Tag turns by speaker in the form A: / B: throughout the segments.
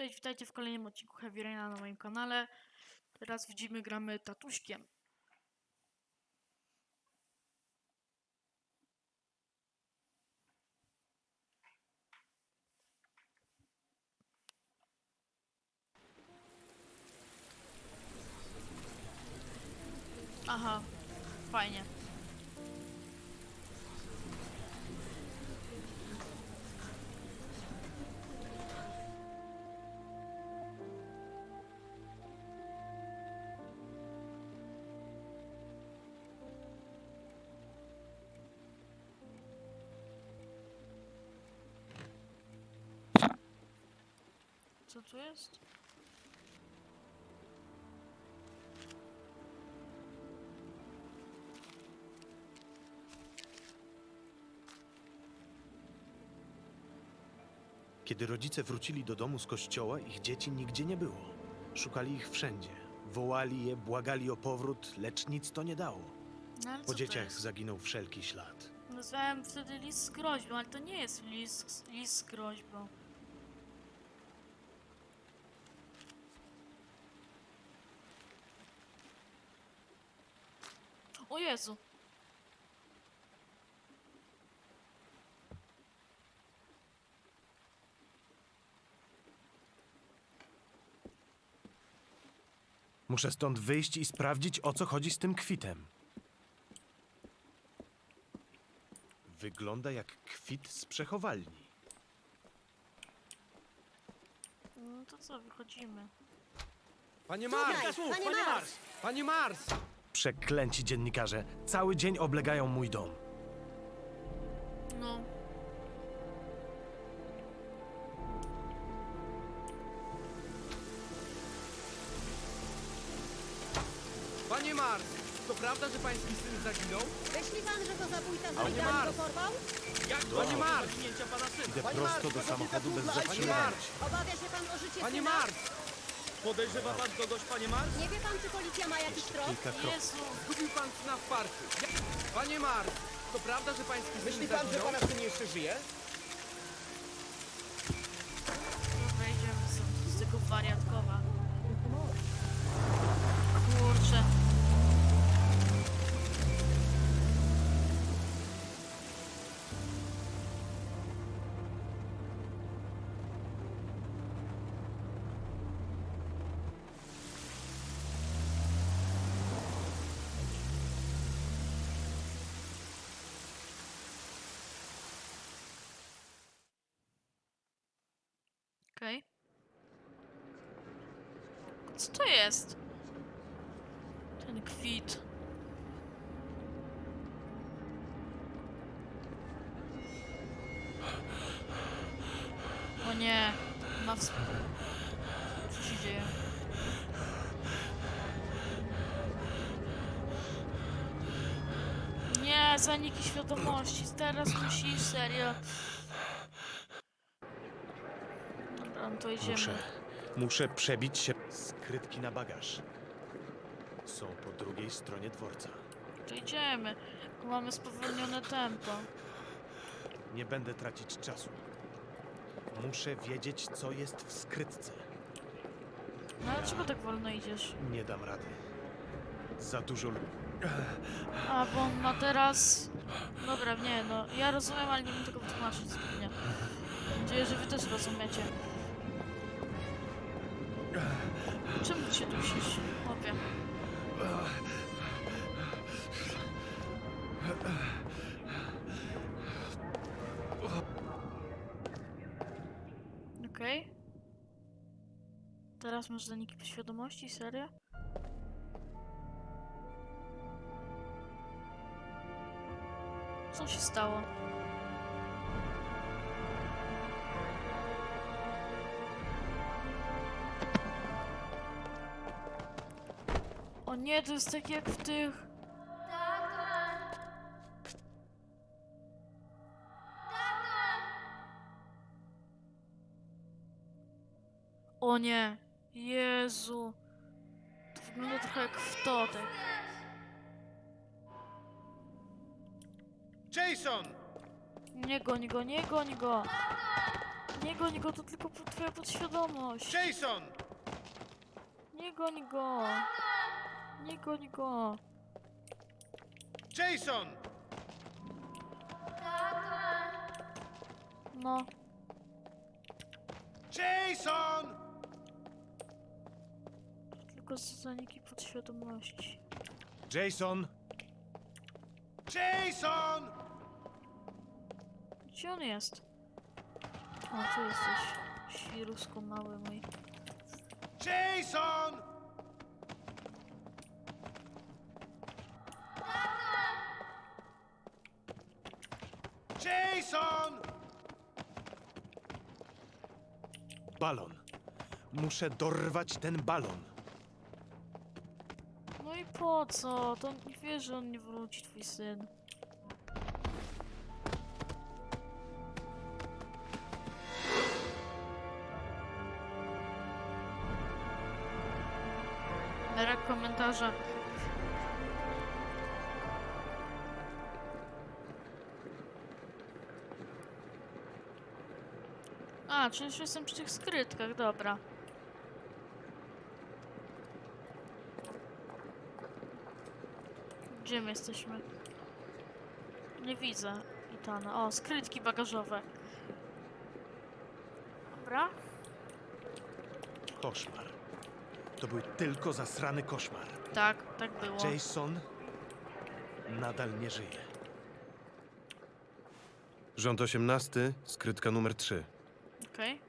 A: Cześć, witajcie w kolejnym odcinku Heavy Raina na moim kanale. Teraz widzimy, gramy tatuśkiem. Aha, fajnie. Co tu jest?
B: Kiedy rodzice wrócili do domu z kościoła, ich dzieci nigdzie nie było. Szukali ich wszędzie. Wołali je, błagali o powrót, lecz nic to nie dało.
A: No, ale co
B: Po
A: to
B: dzieciach
A: jest?
B: zaginął wszelki ślad.
A: Nazwałem wtedy list z groźbą, ale to nie jest list, list z groźbą. O Jezu!
B: Muszę stąd wyjść i sprawdzić, o co chodzi z tym kwitem. Wygląda jak kwit z przechowalni.
A: No to co, wychodzimy.
C: Panie Mars!
D: Tutaj, panie Mars!
C: Panie Mars!
B: Przeklęci dziennikarze cały dzień oblegają mój dom.
A: No,
C: Panie Mars! To prawda, że pański syn zaginął?
D: Myśli pan, że to zabójca z
C: Mars!
D: go porwał?
C: Jak Panie Mars!
B: Idę
C: Panie
B: prosto
C: Mars,
B: do
C: proszę
B: samochodu bez
C: Panie
B: zatrzymania.
C: Mars!
D: Obawia się pan o życie
C: Panie
D: syna?
C: Mars! Podejrzewa pan kogoś, panie Mars?
D: Nie wie pan, czy policja ma jakiś trop?
B: Kilka kroków.
A: Jezu!
C: Zgubił pan syna w parku. Panie Mars! To prawda, że pański syn
E: Myśli pan, że
C: zaginął?
E: pana syn jeszcze żyje?
A: Okej. Co to jest? Ten kwit. O nie. Ma ws... Co się dzieje? Nie, zaniki świadomości. Teraz musisz, serio.
B: Muszę, muszę przebić się. Skrytki na bagaż. Są po drugiej stronie dworca.
A: To idziemy. bo Mamy spowolnione tempo.
B: Nie będę tracić czasu. Muszę wiedzieć, co jest w skrytce.
A: No ale czego tak wolno idziesz?
B: Nie dam rady. Za dużo lu-
A: A, bo on ma teraz... Dobra, nie, no ja rozumiem, ale nie wiem tego wytłumaczyć zbytnio. Mam nadzieję, że wy też rozumiecie. Teraz masz zaniki świadomości, serio? Co się stało? O nie, to jest tak jak w tych... O nie, Jezu. To wygląda trochę jak w totek.
E: Jason!
A: Nie goń go, nie goń go. Nie goń go, to tylko twoja podświadomość.
B: Jason!
A: Nie goń go. Nie goń go.
B: Jason!
A: No,
B: Jason!
A: Tylko zaniki podświadomości.
B: Jason! Jason!
A: Gdzie on jest? O, tu jesteś. Świrusko mały mój.
B: Jason! Jason! Balon. Muszę dorwać ten balon.
A: Po co? To nie wiesz, że on nie wróci, twój syn. Brak komentarza. A, czyli już jestem przy tych skrytkach, dobra. Gdzie my jesteśmy? Nie widzę Itana. O, skrytki bagażowe. Dobra.
B: Koszmar. To był tylko zasrany koszmar.
A: Tak, tak było.
B: Jason nadal nie żyje. Rząd 18, skrytka numer 3.
A: Okej.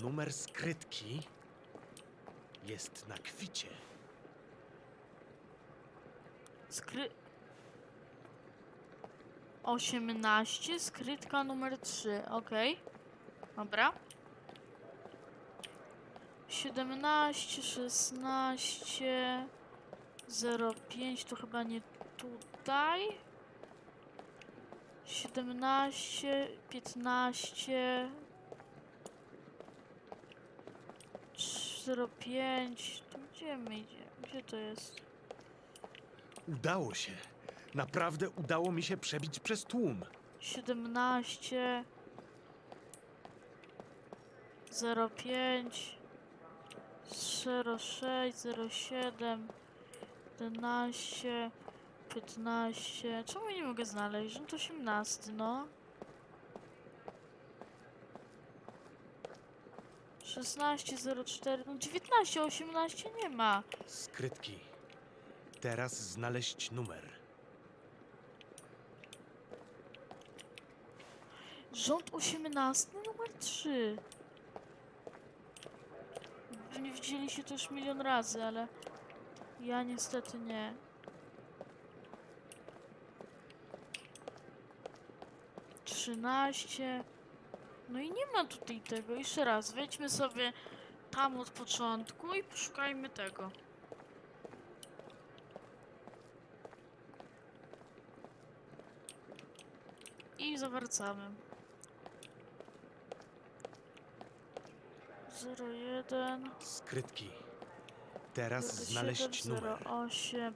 B: Numer skrytki jest na kwicie.
A: Skry... 18, skrytka numer 3, okej. Dobra. 17, 16, 05, to chyba nie tutaj. 17, 15, 05, to gdzie my idziemy? Gdzie to jest?
B: Udało się. Naprawdę udało mi się przebić przez tłum.
A: 17 05 06 07 11 15 Czemu nie mogę znaleźć? No to 18, no. 16 04 no 19 18 nie ma.
B: Skrytki. Teraz znaleźć numer.
A: Rząd 18, numer 3. Pewnie widzieli się to już milion razy, ale ja niestety nie. Trzynaście. No i nie ma tutaj tego. Jeszcze raz, wejdźmy sobie tam od początku i poszukajmy tego. I zawracamy. 01
B: Skrytki. Teraz znaleźć
A: 07,
B: numer.
A: 08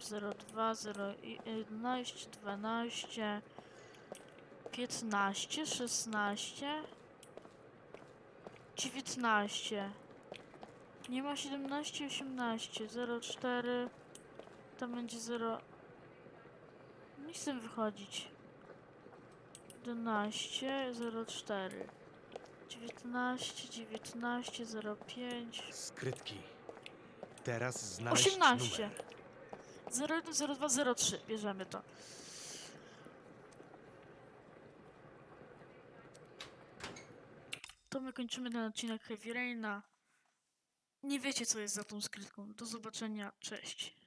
A: 02 11 12 15 16 19 Nie ma 17 18 04 Tam będzie 0 Nie chcę wychodzić 11 04 19 19 05
B: Skrytki. Teraz znaleźć
A: 18.
B: numer.
A: 010203. Bierzemy to. To my kończymy ten odcinek Heavy Raina. Nie wiecie, co jest za tą skrytką. Do zobaczenia. Cześć.